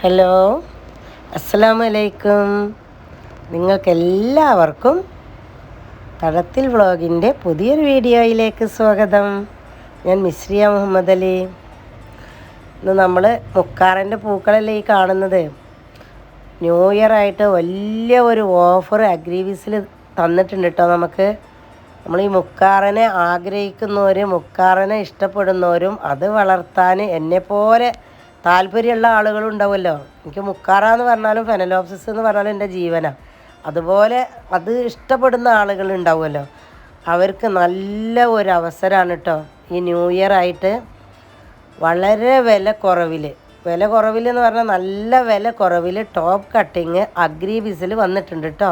Hello അസ്സലാമു അലൈക്കും നിങ്ങൾക്കെല്ലാവർക്കും തടത്തിൽ വ്ളോഗിന്റെ പുതിയൊരു വീഡിയോയിലേക്ക് സ്വാഗതം. ഞാൻ മിശ്രിയ മുഹമ്മദ് അലി. ഇന്ന് നമ്മൾ മുക്കാറിന്റെ പൂക്കളല്ലേ ഈ കാണുന്നത്. ന്യൂ ഇയർ ആയിട്ട് വലിയ ഒരു ഓഫർ അഗ്രീവിസിൽ തന്നിട്ടുണ്ട് കേട്ടോ നമുക്ക്. നമ്മൾ ഈ മുക്കാറിനെ ആഗ്രഹിക്കുന്നവരും മുക്കാറിനെ ഇഷ്ടപ്പെടുന്നവരും അത് വളർത്താൻ എന്നെപ്പോലെ താല്പര്യമുള്ള ആളുകളും ഉണ്ടാവുമല്ലോ എനിക്ക് മുക്കാറാന്ന് പറഞ്ഞാലും ഫെനലോപ്സിസ് എന്ന് പറഞ്ഞാലും എന്റെ ജീവനാണ് അതുപോലെ അത് ഇഷ്ടപ്പെടുന്ന ആളുകൾ ഉണ്ടാവുമല്ലോ അവർക്ക് നല്ല ഒരു അവസരമാണ് കേട്ടോ ഈ ന്യൂ ഇയർ ആയിട്ട് വളരെ വില കുറവിൽ വില കുറവിൽ എന്ന് പറഞ്ഞാൽ നല്ല വില കുറവിൽ ടോപ്പ് കട്ടിങ് അഗ്രി ബിസിൽ വന്നിട്ടുണ്ട് കേട്ടോ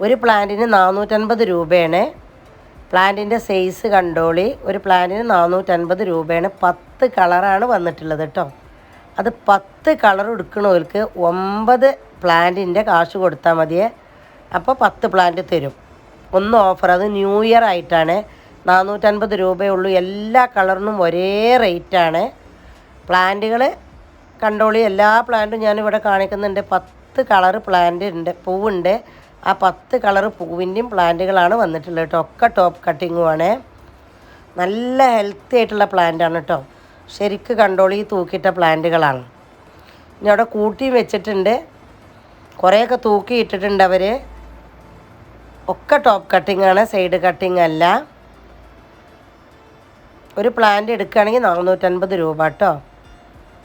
ഒരു പ്ലാന്റിന് നാനൂറ്റൻപത് രൂപയാണ്. പ്ലാന്റിന്റെ സൈസ് കണ്ടോളി. ഒരു പ്ലാന്റിന് നാനൂറ്റൻപത് രൂപയാണ്. പത്ത് കളറാണ് വന്നിട്ടുള്ളത് കേട്ടോ അത് പത്ത് കളർ എടുക്കണവർക്ക് ഒമ്പത് പ്ലാന്റിന്റെ കാശ് കൊടുത്താൽ മതിയേ. അപ്പോൾ പത്ത് പ്ലാന്റ് തരും. ഒന്ന് ഓഫർ. അത് ന്യൂ ഇയർ ആയിട്ടാണ്. നാനൂറ്റൻപത് രൂപയുള്ളൂ എല്ലാ കളറിനും ഒരേ റേറ്റാണ് പ്ലാന്റുകൾ കണ്ടോളി. എല്ലാ പ്ലാന്റും ഞാനിവിടെ കാണിക്കുന്നുണ്ട്. പത്ത് കളർ പ്ലാന്റ് ഉണ്ട്. പൂവുണ്ട്. ആ പത്ത് കളർ പൂവിന്റെയും പ്ലാന്റുകളാണ് വന്നിട്ടുള്ളത് കേട്ടോ. ഒക്കെ ടോപ്പ് കട്ടിങ്ങുമാണ് നല്ല ഹെൽത്തി ആയിട്ടുള്ള പ്ലാന്റാണ് കേട്ടോ. ശരിക്ക് കണ്ടോളി തൂക്കിയിട്ട പ്ലാന്റുകളാണ്. ഇനി അവിടെ കൂട്ടിയും വെച്ചിട്ടുണ്ട്. കുറേയൊക്കെ തൂക്കി ഇട്ടിട്ടുണ്ട് അവർ ഒക്കെ ടോപ്പ് കട്ടിംഗ് ആണ് സൈഡ് കട്ടിംഗ് അല്ല. ഒരു പ്ലാന്റ് എടുക്കുകയാണെങ്കിൽ നാനൂറ്റൻപത് രൂപ കേട്ടോ.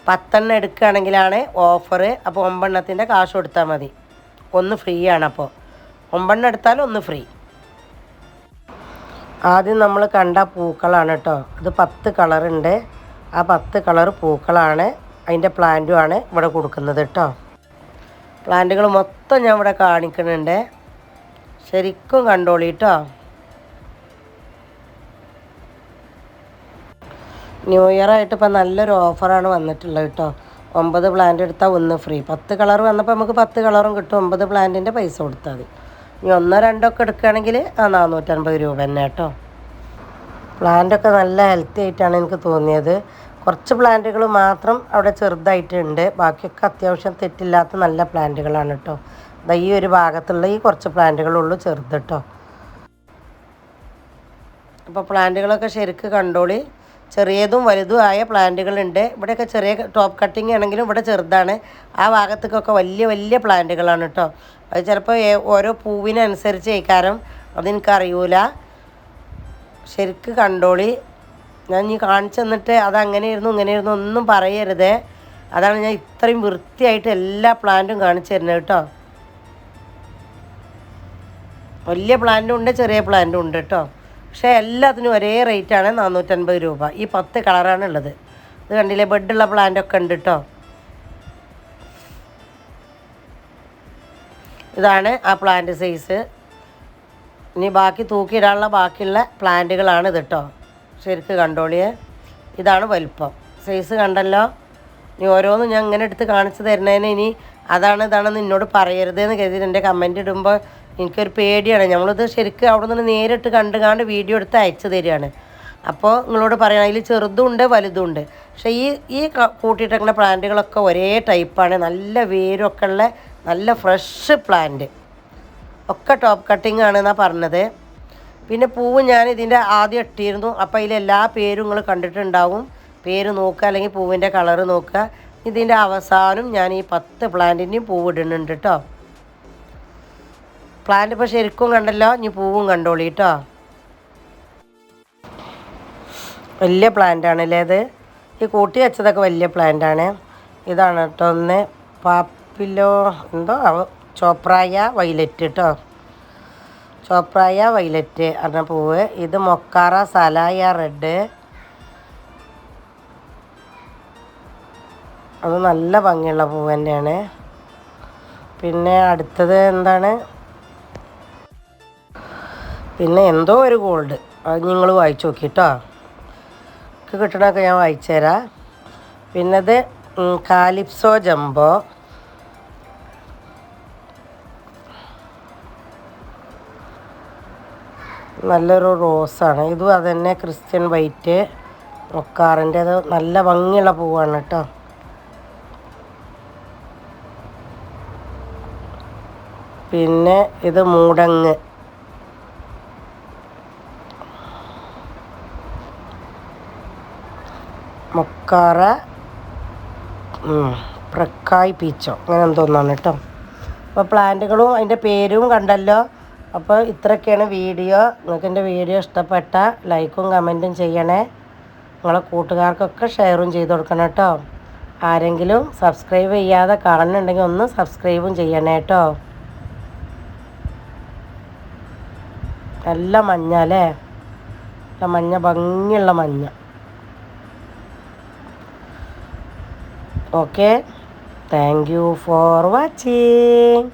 പത്തെണ്ണം എടുക്കുകയാണെങ്കിലാണ് ഓഫറ് അപ്പോൾ ഒമ്പെണ്ണത്തിന്റെ കാശ് കൊടുത്താൽ മതി. ഒന്ന് ഫ്രീ ആണ് അപ്പോൾ. ഒമ്പെണ്ണം എടുത്താൽ ഒന്ന് ഫ്രീ ആദ്യം നമ്മൾ കണ്ട പൂക്കളാണ് കേട്ടോ. അത് പത്ത് കളറുണ്ട് ആ പത്ത് കളർ പൂക്കളാണ് അതിന്റെ പ്ലാന്റുമാണ് ഇവിടെ കൊടുക്കുന്നത് കേട്ടോ. പ്ലാന്റുകൾ മൊത്തം ഞാൻ ഇവിടെ കാണിക്കുന്നുണ്ട്. ശരിക്കും കണ്ടോളി കേട്ടോ. ന്യൂ ഇയർ ആയിട്ട് ഇപ്പം നല്ലൊരു ഓഫറാണ് വന്നിട്ടുള്ളത് കേട്ടോ. ഒമ്പത് പ്ലാന്റ് എടുത്താൽ ഒന്ന് ഫ്രീ പത്ത് കളർ വന്നപ്പോൾ നമുക്ക് പത്ത് കളറും കിട്ടും. ഒമ്പത് പ്ലാന്റിന്റെ പൈസ കൊടുത്താൽ മതി. ഇനി ഒന്നോ രണ്ടോ ഒക്കെ എടുക്കുകയാണെങ്കിൽ ആ നാനൂറ്റൻപത് രൂപ തന്നെ കേട്ടോ. പ്ലാന്റൊക്കെ നല്ല ഹെൽത്തി ആയിട്ടാണ് എനിക്ക് തോന്നിയത്. കുറച്ച് പ്ലാന്റുകൾ മാത്രം അവിടെ ചെറുതായിട്ടുണ്ട്. ബാക്കിയൊക്കെ അത്യാവശ്യം തെറ്റില്ലാത്ത നല്ല പ്ലാന്റുകളാണ് കേട്ടോ. അതാ ഈ ഒരു ഭാഗത്തുള്ള ഈ കുറച്ച് പ്ലാന്റുകളുള്ളൂ ചെറുത് കേട്ടോ. അപ്പോൾ പ്ലാന്റുകളൊക്കെ ശരിക്ക് കണ്ടോളി. ചെറിയതും വലുതും ആയ പ്ലാന്റുകളുണ്ട്. ഇവിടെയൊക്കെ ചെറിയ ടോപ്പ് കട്ടിങ് ആണെങ്കിലും ഇവിടെ ചെറുതാണ്. ആ ഭാഗത്തേക്കൊക്കെ വലിയ വലിയ പ്ലാന്റുകളാണ് കേട്ടോ. അത് ചിലപ്പോൾ ഓരോ പൂവിനനുസരിച്ച് ഏക്കാരം അതെനിക്കറിയൂല. ശരിക്ക് കണ്ടോളി. ഞാൻ ഈ കാണിച്ചു തന്നിട്ട് അതങ്ങനെയായിരുന്നു ഇരുന്നു ഒന്നും പറയരുതേ. അതാണ് ഞാൻ ഇത്രയും വൃത്തിയായിട്ട് എല്ലാ പ്ലാന്റും കാണിച്ചു തരുന്നത് കേട്ടോ. വലിയ പ്ലാന്റും ഉണ്ട് ചെറിയ പ്ലാന്റും ഉണ്ട് കേട്ടോ. പക്ഷേ എല്ലാത്തിനും ഒരേ റേറ്റാണ് നാനൂറ്റൻപത് രൂപ. ഈ പത്ത് കളറാണ് ഉള്ളത്. ഇത് കണ്ടില്ലേ? ബെഡുള്ള പ്ലാന്റ് ഒക്കെ ഉണ്ട് കേട്ടോ ഇതാണ് ആ പ്ലാന്റ് സൈസ് ഇനി ബാക്കി തൂക്കിയിടാനുള്ള ബാക്കിയുള്ള പ്ലാന്റുകളാണ് ഇത് കേട്ടോ ശരിക്ക് കണ്ടോളിയേ. ഇതാണ് വലുപ്പം. സൈസ് കണ്ടല്ലോ? ഇനി ഓരോന്നും ഞാൻ ഇങ്ങനെ എടുത്ത് കാണിച്ചു തരുന്നതിന് ഇനി അതാണ് ഇതാണെന്ന് എന്നോട് പറയരുതെന്ന് കരുതി എന്റെ കമന്റ് ഇടുമ്പോൾ എനിക്കൊരു പേടിയാണ്. നമ്മളിത് ശരിക്കും അവിടെ നിന്ന് നേരിട്ട് കണ്ട് കാണ്ട് വീഡിയോ എടുത്ത് അയച്ചു തരികയാണ്. അപ്പോൾ നിങ്ങളോട് പറയണം അതിൽ ചെറുതും ഉണ്ട് വലുതും ഉണ്ട് പക്ഷേ ഈ ഈ കൂട്ടിയിട്ടിരിക്കുന്ന പ്ലാന്റുകളൊക്കെ ഒരേ ടൈപ്പാണ് നല്ല വേരൊക്കെ ഉള്ള നല്ല ഫ്രഷ് പ്ലാന്റ് ഒക്കെ ടോപ്പ് കട്ടിങ് ആണെന്നാണ് പറഞ്ഞത്. പിന്നെ പൂവ് ഞാൻ ഇതിന്റെ ആദ്യം ഇട്ടിരുന്നു. അപ്പോൾ അതിലെല്ലാ പേരും നിങ്ങൾ കണ്ടിട്ടുണ്ടാവും. പേര് നോക്കുക അല്ലെങ്കിൽ പൂവിന്റെ കളറ് നോക്കുക. ഇതിന്റെ അവസാനം ഞാൻ ഈ പത്ത് പ്ലാന്റിന്റെയും പൂവ് ഇടുന്നുണ്ട് കേട്ടോ പ്ലാന്റ് ഇപ്പോൾ ശരിക്കും കണ്ടല്ലോ ഇനി പൂവും കണ്ടോളി കേട്ടോ വലിയ പ്ലാന്റാണ് അല്ലേ അത് ഈ കൂട്ടി വെച്ചതൊക്കെ വലിയ പ്ലാന്റാണ്. ഇതാണ് കേട്ടോ ഒന്ന്. പാപ്പിലോ എന്തോ ചോപ്രായ വൈലറ്റ് കേട്ടോ ചോപ്രായ വൈലറ്റ് പറഞ്ഞ പൂവ്. ഇത് മൊക്കാറ സലായ റെഡ്. അത് നല്ല ഭംഗിയുള്ള പൂവ് തന്നെയാണ്. പിന്നെ അടുത്തത് എന്താണ്? പിന്നെ എന്തോ ഒരു ഗോൾഡ് അത് നിങ്ങൾ വായിച്ചു നോക്കിട്ടോ. എനിക്ക് കിട്ടണമൊക്കെ ഞാൻ വായിച്ചു തരാം. പിന്നെ ഇത് കാലിപ്സോ ജംബോ നല്ലൊരു റോസാണ് ഇതും അതന്നെ ക്രിസ്ത്യൻ വൈറ്റ് ഒക്കാറിന്റെ അത് നല്ല ഭംഗിയുള്ള പൂവാണ് കേട്ടോ. പിന്നെ ഇത് മൂടങ്ങ്. മുക്കാറ പ്രക്കായ് പീച്ചോ. അങ്ങനെ എന്തോന്നാണ് കേട്ടോ. അപ്പോൾ പ്ലാന്റുകളും അതിന്റെ പേരും കണ്ടല്ലോ. അപ്പോൾ ഇത്രയൊക്കെയാണ് വീഡിയോ. നിങ്ങൾക്ക് എന്റെ വീഡിയോ ഇഷ്ടപ്പെട്ട ലൈക്കും കമന്റും ചെയ്യണേ. നിങ്ങളെ കൂട്ടുകാർക്കൊക്കെ ഷെയറും ചെയ്ത് കൊടുക്കണം കേട്ടോ. ആരെങ്കിലും സബ്സ്ക്രൈബ് ചെയ്യാതെ കാണുന്നുണ്ടെങ്കിൽ ഒന്ന് സബ്സ്ക്രൈബും ചെയ്യണേ കേട്ടോ. നല്ല മഞ്ഞ അല്ലേ നല്ല മഞ്ഞ ഭംഗിയുള്ള മഞ്ഞ. Okay thank you for watching